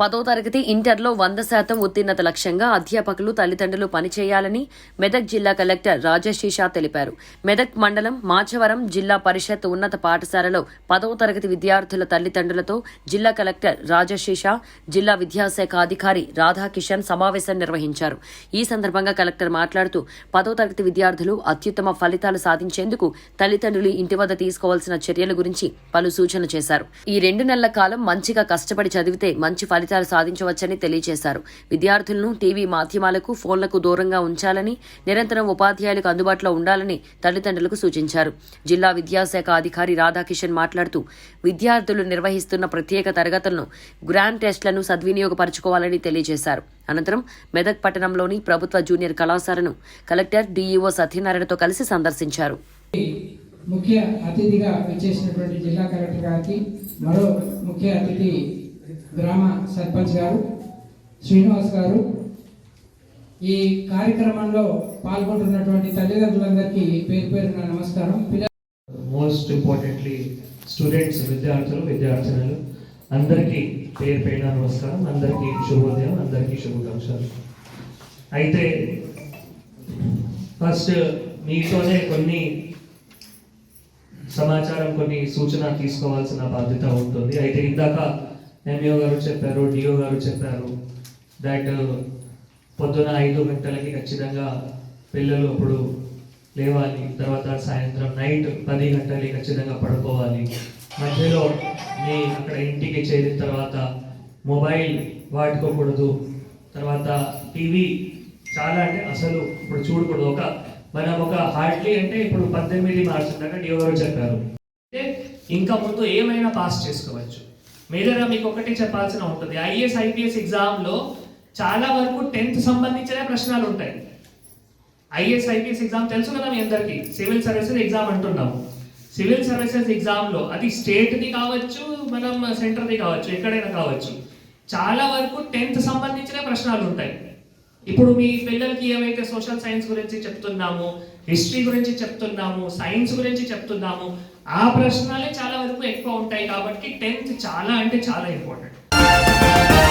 పదో తరగతి ఇంటర్లో వంద శాతం ఉత్తీర్ణత లక్ష్యంగా అధ్యాపకులు తల్లిదండ్రులు పనిచేయాలని మెదక్ జిల్లా కలెక్టర్ రాజశీషా తెలిపారు. మెదక్ మండలం మాచవరం జిల్లా పరిషత్ ఉన్నత పాఠశాలలో పదవ తరగతి విద్యార్థుల తల్లిదండ్రులతో జిల్లా కలెక్టర్ రాజశీషా జిల్లా విద్యాశాఖ అధికారి రాధాకిషన్ సమావేశం నిర్వహించారు. ఈ సందర్భంగా కలెక్టర్ మాట్లాడుతూ పదో తరగతి విద్యార్థులు అత్యుత్తమ ఫలితాలు సాధించేందుకు తల్లిదండ్రులు ఇంటి వద్ద తీసుకోవాల్సిన చర్యల గురించి పలు సూచనలు చేశారు. ఈ రెండు నెలల కాలం మంచిగా కష్టపడి చదివితే మంచి ఫలితాలు సాధించవచ్చని తెలియజేశారు. విద్యార్థులను టీవీ మాధ్యమాలకు ఫోన్లకు దూరంగా ఉంచాలని నిరంతరం ఉపాధ్యాయులకు అందుబాటులో ఉండాలని తల్లిదండ్రులకు సూచించారు. జిల్లా విద్యాశాఖ అధికారి రాధాకిషన్ మాట్లాడుతూ విద్యార్థులు నిర్వహిస్తున్న ప్రత్యేక తరగతులను గ్రాండ్ టెస్ట్లను సద్వినియోగపరచుకోవాలని తెలియజేశారు. అనంతరం మెదక్ పట్టణంలోని ప్రభుత్వ జూనియర్ కళాశాలను కలెక్టర్ డీఈఓ సత్యనారాయణతో కలిసి సందర్శించారు. ముఖ్య అతిథిగా విచ్చేసినటువంటి జిల్లా కలెక్టర్ గారికి మరో ముఖ్య అతిథి గ్రామ సర్పంచ్ గారు శ్రీనివాస్ గారు ఈ కార్యక్రమంలో పాల్గొంటున్నటువంటి తల్లిదండ్రులందరికీ పేరు పేరున నమస్కారం. మోస్ట్ ఇంపార్టెంట్లీ స్టూడెంట్స్ విద్యార్థులు విద్యార్థినులు అందరికీ పేరు పేరున నమస్కారం అందరికీ శుభోదయం అందరికీ శుభాకాంక్షలు. అయితే ఫస్ట్ మీతోనే కొన్ని సమాచారం కొన్ని సూచన తీసుకోవాల్సిన బాధ్యత ఉంటుంది. అయితే ఇందాక ఎంఈఓ గారు చెప్పారు డిఓ గారు చెప్పారు దట్ uh, పొద్దున ఐదు గంటలకి ఖచ్చితంగా పిల్లలు అప్పుడు లేవాలి. తర్వాత సాయంత్రం నైట్ పది గంటలకి ఖచ్చితంగా పడుకోవాలి. మధ్యలో మీ అక్కడ ఇంటికి చేరిన తర్వాత మొబైల్ వాడుకోకూడదు. తర్వాత టీవీ చాలా అంటే అసలు ఇప్పుడు చూడకూడదు. ఒక మనం ఒక హార్డ్లీ అంటే ఇప్పుడు పద్దెనిమిది మార్చి దాకా డిఓ గారు చెప్పారు. అంటే ఇంకా ముందు ఏమైనా పాస్ చేసుకోవచ్చు. మేజర్గా మీకు ఒకటి చెప్పాల్సిన ఉంటుంది. ఐఏఎస్ ఐపీఎస్ ఎగ్జామ్లో చాలా వరకు టెన్త్ సంబంధించిన ప్రశ్నలు ఉంటాయి ఐఏఎస్ ఐపీఎస్ ఎగ్జామ్ తెలుసు కదా మీ అందరికీ? సివిల్ సర్వీసెస్ ఎగ్జామ్ అంటున్నాము సివిల్ సర్వీసెస్ ఎగ్జామ్లో అది స్టేట్ది కావచ్చు మనం సెంటర్ది కావచ్చు ఎక్కడైనా కావచ్చు చాలా వరకు టెన్త్ సంబంధించిన ప్రశ్నలు ఉంటాయి ఇప్పుడు మీ పిల్లలకి ఏమైతే సోషల్ సైన్స్ గురించి చెప్తున్నాము హిస్టరీ గురించి చెప్తున్నాము సైన్స్ గురించి చెప్తున్నాము ఆ ప్రశ్నలే చాలా వరకు ఎక్కువ ఉంటాయి కాబట్టి టెన్త్ చాలా అంటే చాలా ఇంపార్టెంట్